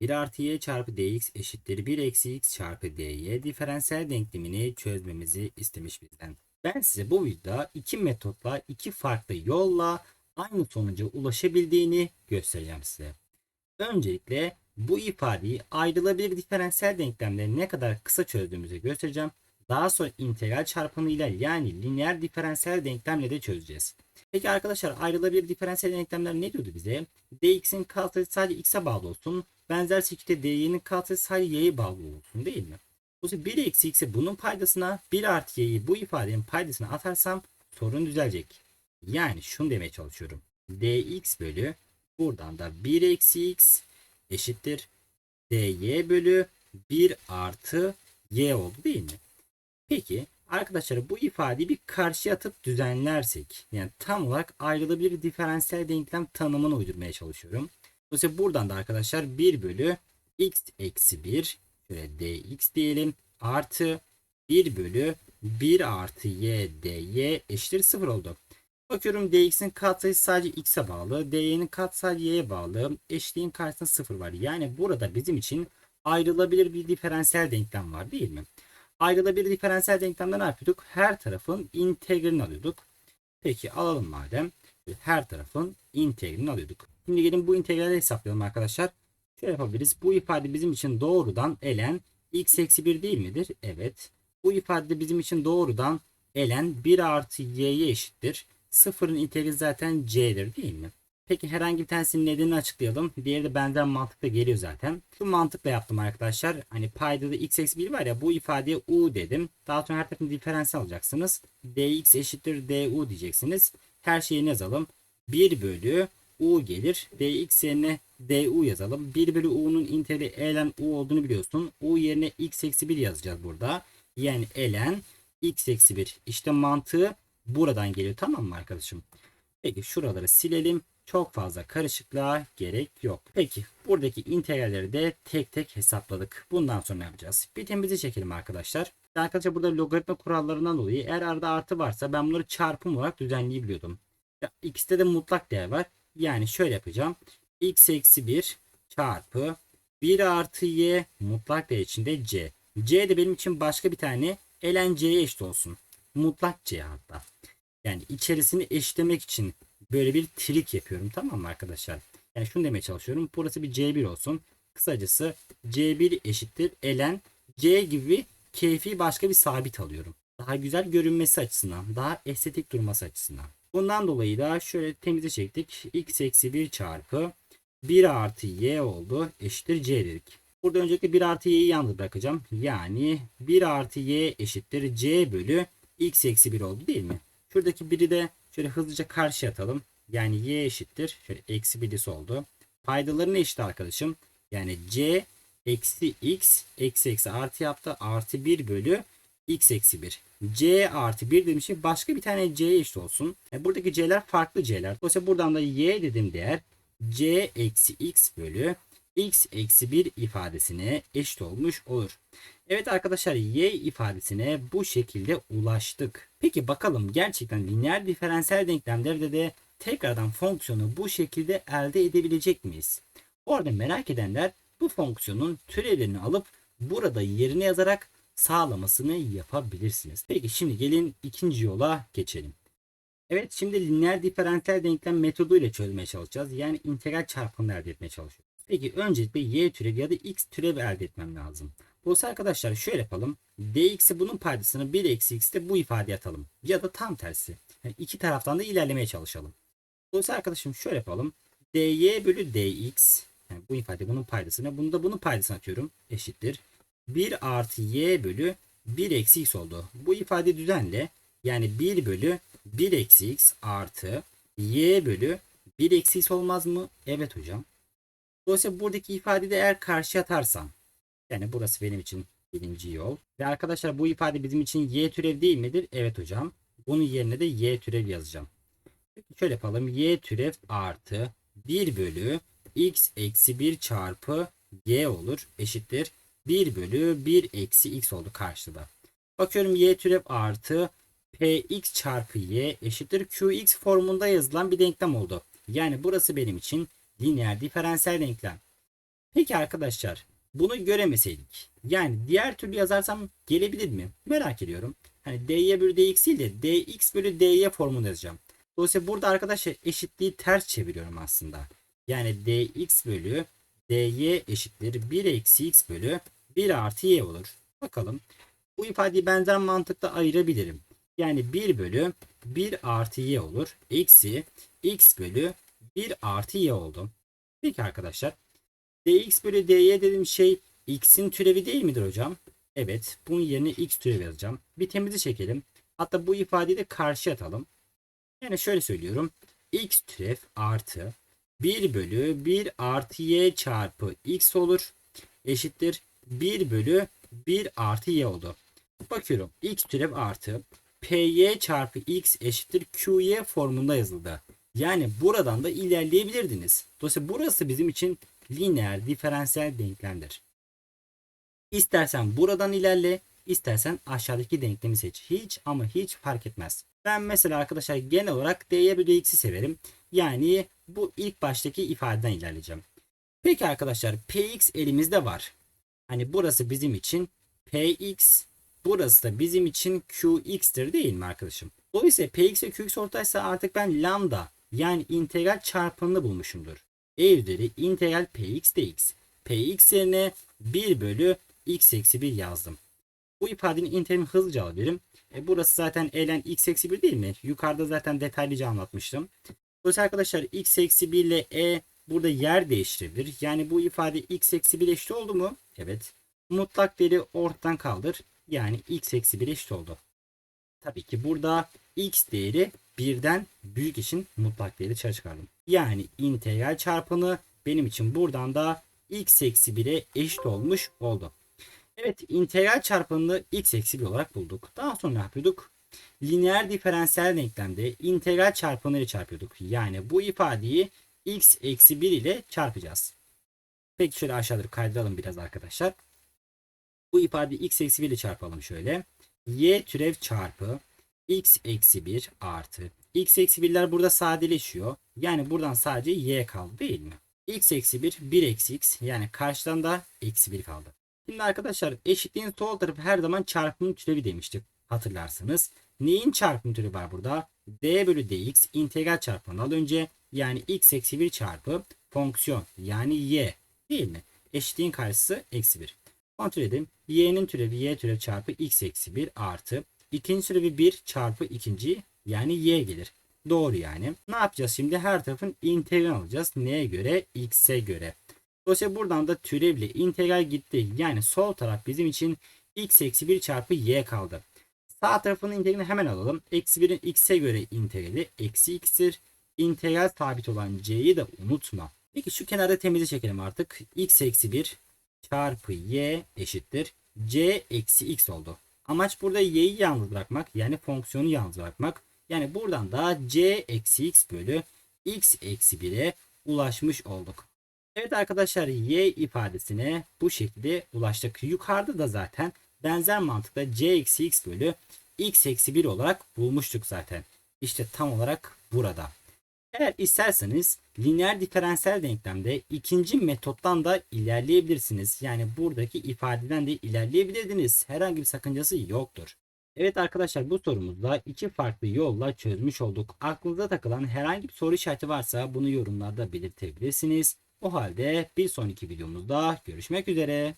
1 artı y çarpı dx eşittir 1 eksi x çarpı dy diferansiyel denklemini çözmemizi istemiş bizden. Ben size bu videoda iki metotla iki farklı yolla aynı sonuca ulaşabildiğini göstereceğim size. Öncelikle bu ifadeyi ayrılabilir diferansiyel denklemleri ne kadar kısa çözdüğümüzü göstereceğim. Daha sonra integral çarpanıyla yani lineer diferansiyel denklemle de çözeceğiz. Peki arkadaşlar ayrılabilir diferansiyel denklemler ne diyordu bize? dx'in katsayısı sadece x'e bağlı olsun. Benzer şekilde dy'nin katsayısı sadece y'ye bağlı olsun değil mi? Zaman 1 eksi x'i bunun paydasına 1 artı y'yi bu ifadenin paydasına atarsam sorun düzelecek. Yani şunu demeye çalışıyorum. dx bölü buradan da 1 eksi x eşittir dy bölü 1 artı y oldu değil mi? Peki arkadaşlar bu ifadeyi bir karşıya atıp düzenlersek yani tam olarak ayrılabilir diferansiyel denklem tanımını uydurmaya çalışıyorum. Dolayısıyla buradan da arkadaşlar 1 bölü x eksi 1 şöyle dx diyelim artı 1 bölü 1 artı y dy eşittir 0 oldu. Bakıyorum dx'in katsayısı sadece x'e bağlı. dy'nin kat sadece y'ye bağlı. Eşliğin karşısında 0 var. Yani burada bizim için ayrılabilir bir diferansiyel denklem var değil mi? Ayrılabilir diferansiyel denklemde ne yapıyorduk? Her tarafın integralini alıyorduk. Peki alalım madem. Her tarafın integralini alıyorduk. Şimdi gelin bu integrali hesaplayalım arkadaşlar. Şöyle yapabiliriz. Bu ifade bizim için doğrudan elen x eksi 1 değil midir? Evet. Bu ifade de bizim için doğrudan elen 1 artı y'ye eşittir. Sıfırın integrali zaten c'dir değil mi? Peki herhangi bir tanesinin nedenini açıklayalım. Diğeri de benzer mantıkla geliyor zaten. Şu mantıkla yaptım arkadaşlar. Hani paydada x eksi 1 var ya bu ifadeye u dedim. Daha sonra her tarafın diferansı alacaksınız. dx eşittir du diyeceksiniz. Her şeyi yazalım. 1 bölü u gelir. dx yerine du yazalım. 1 bölü u'nun integrali elen u olduğunu biliyorsun. u yerine x eksi 1 yazacağız burada. Yani elen x eksi 1. İşte mantığı buradan geliyor tamam mı arkadaşım? Peki şuraları silelim. Çok fazla karışıklığa gerek yok. Peki buradaki integralleri de tek tek hesapladık. Bundan sonra ne yapacağız? Bitimizi çekelim arkadaşlar. Arkadaşlar burada logaritma kurallarından dolayı eğer arada artı varsa ben bunları çarpım olarak düzenleyebiliyordum. İkisinde de mutlak değer var. Yani şöyle yapacağım. x eksi 1 çarpı 1 artı y mutlak değer içinde c. c de benim için başka bir tane ln c'ye eşit olsun. Mutlak c hatta. Yani içerisini eşitlemek için böyle bir trik yapıyorum tamam mı arkadaşlar? Yani şunu demeye çalışıyorum. Burası bir C1 olsun. Kısacası C1 eşittir ln C gibi keyfi başka bir sabit alıyorum. Daha güzel görünmesi açısından, daha estetik durması açısından. Bundan dolayı da şöyle temize çektik. x eksi 1 çarpı 1 artı y oldu eşittir c dedik. Burada öncelikle 1 artı y'yi yalnız bırakacağım. Yani 1 artı y eşittir c bölü x eksi 1 oldu değil mi? Şuradaki 1'i de Şöyle hızlıca karşı atalım. Yani y eşittir. Şöyle eksi birisi oldu. Paydaları ne eşit arkadaşım? Yani c eksi x eksi eksi artı yaptı. Artı 1 bölü x eksi 1. c artı 1 demişim. Başka bir tane c eşit olsun. Yani buradaki c'ler farklı c'ler. Dolayısıyla buradan da y dedim değer c eksi x bölü x eksi 1 ifadesine eşit olmuş olur. Evet arkadaşlar y ifadesine bu şekilde ulaştık. Peki bakalım gerçekten lineer diferansiyel denklemlerde de tekrardan fonksiyonu bu şekilde elde edebilecek miyiz? Orada merak edenler bu fonksiyonun türevlerini alıp burada yerine yazarak sağlamasını yapabilirsiniz. Peki şimdi gelin ikinci yola geçelim. Evet şimdi lineer diferansiyel denklem metodu ile çözmeye çalışacağız. Yani integral çarpımını elde etmeye çalışıyoruz. Peki öncelikle y türevi ya da x türevi elde etmem lazım. Dolayısıyla arkadaşlar şöyle yapalım. dx'i bunun paydasını 1 eksi x'te bu ifadeye atalım. Ya da tam tersi. Yani iki taraftan da ilerlemeye çalışalım. Dolayısıyla arkadaşım şöyle yapalım. dy bölü dx yani bu ifade bunun paydasını bunu da bunun paydasını atıyorum. Eşittir. 1 artı y bölü 1 eksi x oldu. Bu ifade düzenle yani 1 bölü 1 eksi x artı y bölü 1 eksi x olmaz mı? Evet hocam. Dolayısıyla buradaki ifadeyi de eğer karşı atarsam yani burası benim için birinci yol. Ve arkadaşlar bu ifade bizim için y türev değil midir? Evet hocam. Bunun yerine de y türev yazacağım. Peki şöyle yapalım. y türev artı 1 bölü x eksi 1 çarpı y olur. Eşittir. 1 bölü 1 eksi x oldu karşıda. Bakıyorum y türev artı px çarpı y eşittir qx formunda yazılan bir denklem oldu. Yani burası benim için lineer diferansiyel denklem. Peki arkadaşlar bunu göremeseydik. Yani diğer türlü yazarsam gelebilir mi? Merak ediyorum. Hani dy bölü dx değil de dx bölü dy formunu yazacağım. Dolayısıyla burada arkadaşlar eşitliği ters çeviriyorum aslında. Yani dx bölü dy eşittir 1 eksi x bölü 1 artı y olur. Bakalım. Bu ifadeyi benzer mantıkla ayırabilirim. Yani 1 bölü 1 artı y olur. Eksi x bölü 1 artı y oldu. Peki arkadaşlar. dx bölü dy dediğim şey x'in türevi değil midir hocam? Evet. Bunun yerine x türevi yazacağım. Bir temizi çekelim. Hatta bu ifadeyi de karşı atalım. Yani şöyle söylüyorum. x türev artı 1 bölü 1 artı y çarpı x olur. Eşittir 1 bölü 1 artı y oldu. Bakıyorum x türev artı py çarpı x eşittir qy formunda yazıldı. Yani buradan da ilerleyebilirdiniz. Dolayısıyla burası bizim için lineer diferansiyel denklemdir. İstersen buradan ilerle, istersen aşağıdaki denklemi seç. Hiç ama hiç fark etmez. Ben mesela arkadaşlar genel olarak dy bölü x'i severim. Yani bu ilk baştaki ifadeden ilerleyeceğim. Peki arkadaşlar px elimizde var. Hani burası bizim için px, burası da bizim için qx'tir değil mi arkadaşım? Dolayısıyla px ve qx ortaysa artık ben lambda yani integral çarpanını bulmuşumdur. E üzeri integral px dx. px yerine 1 bölü x eksi 1 yazdım. Bu ifadenin integralini hızlıca alabilirim. E burası zaten ln x eksi 1 değil mi? Yukarıda zaten detaylıca anlatmıştım. Dolayısıyla arkadaşlar x eksi 1 ile e burada yer değiştirebilir. Yani bu ifade x eksi 1 eşit oldu mu? Evet. Mutlak değeri ortadan kaldır. Yani x eksi 1 eşit oldu. Tabii ki burada x değeri birden büyük için mutlak değeri dışarı çıkardım. Yani integral çarpanı benim için buradan da x eksi 1'e eşit olmuş oldu. Evet integral çarpanını x eksi 1 olarak bulduk. Daha sonra ne yapıyorduk? Lineer diferansiyel denklemde integral çarpanları çarpıyorduk. Yani bu ifadeyi x eksi 1 ile çarpacağız. Peki şöyle aşağı doğru kaydıralım biraz arkadaşlar. Bu ifadeyi x eksi 1 ile çarpalım şöyle. y türev çarpı x eksi 1 artı x eksi 1'ler burada sadeleşiyor. Yani buradan sadece y kaldı değil mi? x eksi 1 1 eksi x yani karşıdan da eksi 1 kaldı. Şimdi arkadaşlar eşitliğin sol tarafı her zaman çarpımın türevi demiştik hatırlarsınız. Neyin çarpım türevi var burada? d bölü dx integral çarpımını al önce yani x eksi 1 çarpı fonksiyon yani y değil mi? Eşitliğin karşısı eksi 1. Kontrol edelim. y'nin türevi y türevi çarpı x eksi 1 artı ikinci türevi 1 çarpı ikinci yani y gelir. Doğru yani. Ne yapacağız şimdi? Her tarafın integral alacağız. Neye göre? x'e göre. Dolayısıyla buradan da türevle integral gitti. Yani sol taraf bizim için x eksi 1 çarpı y kaldı. Sağ tarafının integralini hemen alalım. Eksi 1'in x'e göre integrali eksi x'tir. İntegral sabit olan c'yi de unutma. Peki şu kenarda temizi çekelim artık. x eksi 1 çarpı y eşittir. c eksi x oldu. Amaç burada y'yi yalnız bırakmak. Yani fonksiyonu yalnız bırakmak. Yani buradan da c eksi x bölü x eksi 1'e ulaşmış olduk. Evet arkadaşlar y ifadesine bu şekilde ulaştık. Yukarıda da zaten benzer mantıkla c eksi x bölü x eksi 1 olarak bulmuştuk zaten. İşte tam olarak burada. Eğer isterseniz lineer diferansiyel denklemde ikinci metottan da ilerleyebilirsiniz. Yani buradaki ifadeden de ilerleyebilirdiniz. Herhangi bir sakıncası yoktur. Evet arkadaşlar bu sorumuzda iki farklı yolla çözmüş olduk. Aklınıza takılan herhangi bir soru işareti varsa bunu yorumlarda belirtebilirsiniz. O halde bir sonraki videomuzda görüşmek üzere.